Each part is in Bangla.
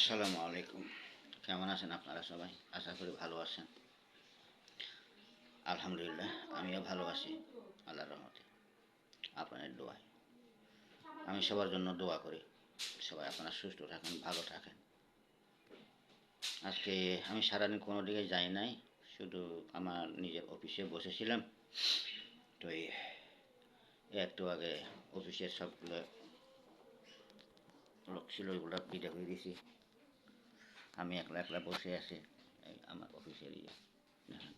আসসালামু আলাইকুম। কেমন আছেন আপনারা সবাই? আশা করি ভালো আছেন। আলহামদুলিল্লাহ, আমিও ভালো আছি, আল্লাহর রহমতে, আপনাদের দোয়ায়। আমি সবার জন্য দোয়া করি, সবাই আপনারা সুস্থ থাকেন, ভালো থাকেন। আজকে আমি সারাদিন কোনো দিকে যাই নাই, শুধু আমার নিজের অফিসে বসেছিলাম। তো একটু আগে অফিসের সবগুলো লোক ছিল ওইগুলো পিঠে হয়ে দিয়েছি। আমি একলা একলা বসে আছি এই আমার অফিসের ইয়ে। দেখেন।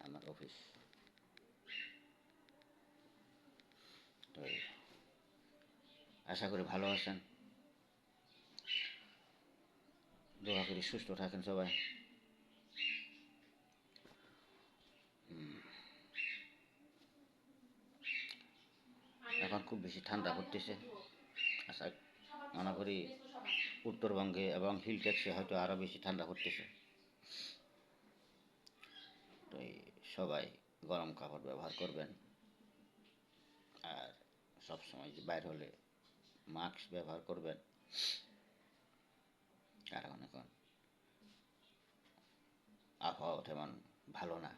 আমার অফিস। তো আশা করি ভালো আছেন। দোয়া করি সুস্থ থাকেন সবাই। এখন খুব বেশি ঠান্ডা পড়তেছে। আশা মনে করি উত্তরবঙ্গে এবং হিল ট্যাক্সে হয়তো আরও বেশি ঠান্ডা পড়তেছে। তো সবাই গরম কাপড় ব্যবহার করবেন। আর সবসময় যে বাইর হলে মাস্ক ব্যবহার করবেন। কারণ এখন আবহাওয়া তেমন ভালো না।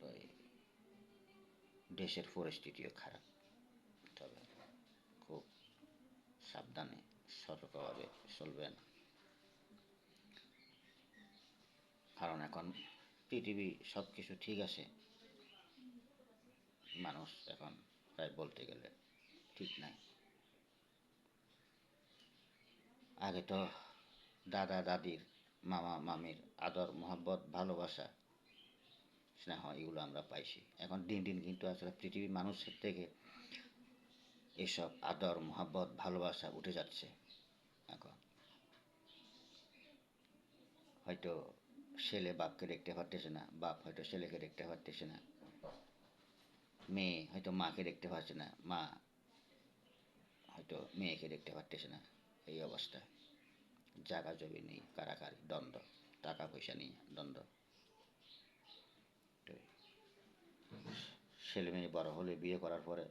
তো দেশের পরিস্থিতিও খারাপ তবে খুব সাবধানে সতর্কভাবে চলবেন। কারণ এখন পৃথিবী সব কিছু ঠিক আছে। মানুষ এখন প্রায় বলতে গেলে ঠিক নাই। আগে তো দাদা, দাদির, মামা, মামির আদর, মহব্বত, ভালোবাসা, স্নেহ, এগুলো আমরা পাইছি। এখন দিন দিন কিন্তু আসলে পৃথিবীর মানুষের থেকে এসব আদর, মহাব্বত, ভালোবাসা উঠে যাচ্ছে। এখন হয়তো ছেলে বাপকে দেখতে পারতেছে না, বাপ হয়তো ছেলেকে দেখতে পারতেছে না, মেয়ে হয়তো মাকে দেখতে পাচ্ছে না, মা হয়তো মেয়েকে দেখতে পারতেছে না, এই অবস্থা। জায়গা জমি নেই কারাকারি দ্বন্দ্ব টাকা পয়সা নেই, দ্বন্দ্ব। ছেলে মেয়ে বড় হলে বিয়ে করার পরে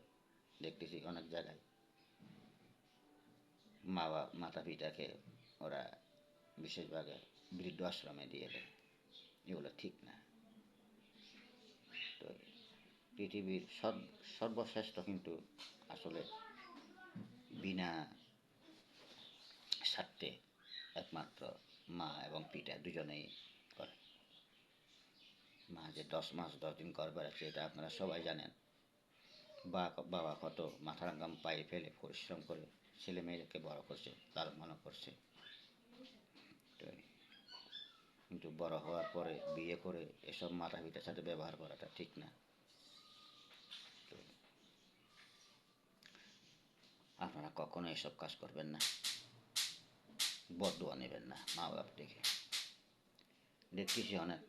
দেখতেছি অনেক জায়গায়। মা বাবা মাতা পিতাকে ওরা বিশেষভাবে বৃদ্ধ আশ্রমে দিয়ে দেয়। এগুলো ঠিক না। তো পৃথিবীর সব, সর্বশ্রেষ্ঠ কিন্তু আসলে বিনা স্বার্থে একমাত্র মা এবং পিতা দুজনেই করে। মা যে দশ মাস, দশ দিন ঘর বেড়াচ্ছে এটা আপনারা সবাই জানেন। বা বাবা কত মাথার গাম পায়ে ফেলে পরিশ্রম করে ছেলে মেয়েদেরকে বড় করছে, তার মনে করছে কিন্তু বড় হওয়ার পরে বিয়ে করে এসব মাথা পিতার সাথে ব্যবহার করাটা ঠিক না। আপনারা কখনো এসব কাজ করবেন না। বদুয়া নেবেন না মা বাপ থেকে দেখতেছি অনেক,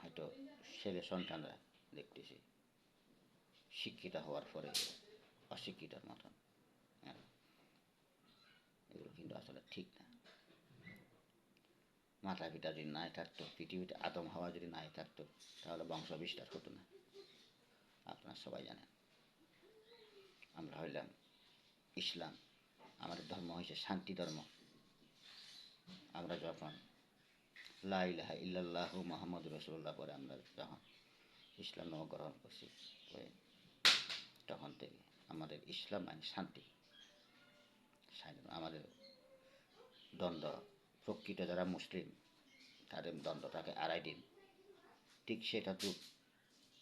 হয়তো ছেলে সন্তানরা দেখতেছি। শিক্ষিত হওয়ার পরে অশিক্ষিতার মতন। হ্যাঁ। এগুলো কিন্তু আসলে ঠিক না। মাতা পিতা যদি নাই থাকতো, পৃথিবীতে আদম হাওয়া যদি নাই থাকতো, তাহলে বংশ বিস্তার হতো না। আপনারা সবাই জানেন। আমরা হইলাম ইসলাম। আমাদের ধর্ম হয়েছে শান্তি ধর্ম। আমরা যখন লাইলাহা ইল্লাল্লাহু মোহাম্মদ রসুল্লাহ পরে আমরা যখন ইসলাম গ্রহণ করছি তখন থেকে আমাদের ইসলাম মানে শান্তি। শান্তি আমাদের দ্বন্দ্ব। প্রকৃত যারা মুসলিম, তাদের দ্বন্দ্বটাকে আড়াই দিন। ঠিক সেটা তো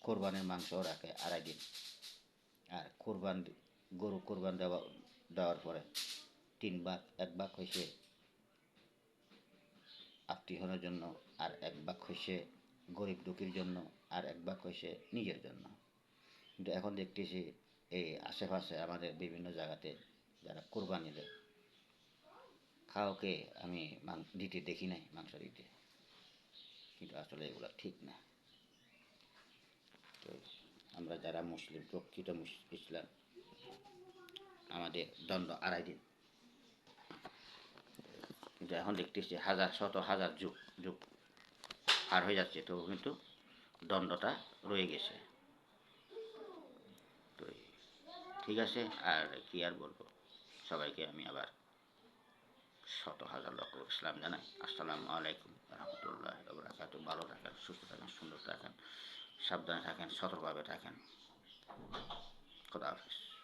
কোরবানের মাংস রাখে আড়াই দিন। আর কোরবান গরু কোরবান দেওয়া, দেওয়ার পরে তিন ভাগ, এক ভাগ হয়েছে আত্মীয়নের জন্য, আর এক ভাগ হয়েছে গরিব দুঃখীর জন্য, আর এক ভাগ হয়েছে নিজের জন্য। কিন্তু এখন দেখতেছি এই আশেপাশে আমাদের বিভিন্ন জায়গাতে যারা কোরবানি দেয়, কাউকে আমি মাং- দিতে দেখি নাই, মাংস দিতে। কিন্তু আসলে এগুলো ঠিক না। তো আমরা যারা মুসলিম, প্রকৃত মুস- ইসলাম, আমাদের দণ্ড আড়াই দিন। কিন্তু এখন দেখতেছি হাজার, শত হাজার যুগ যুগ পার হয়ে যাচ্ছে তো কিন্তু দণ্ডটা রয়ে গেছে তো এই ঠিক আছে, আর কি আর বলব? সবাইকে আমি আবার শত হাজার লক্ষ ইসলাম জানাই। আসসালামু আলাইকুম রহমতুল্লাহ বরাকাত ভালো থাকেন, সুস্থ থাকেন, সুন্দর থাকেন, সাবধানে থাকেন, সতর্কভাবে থাকেন। খোদা হাফিজ।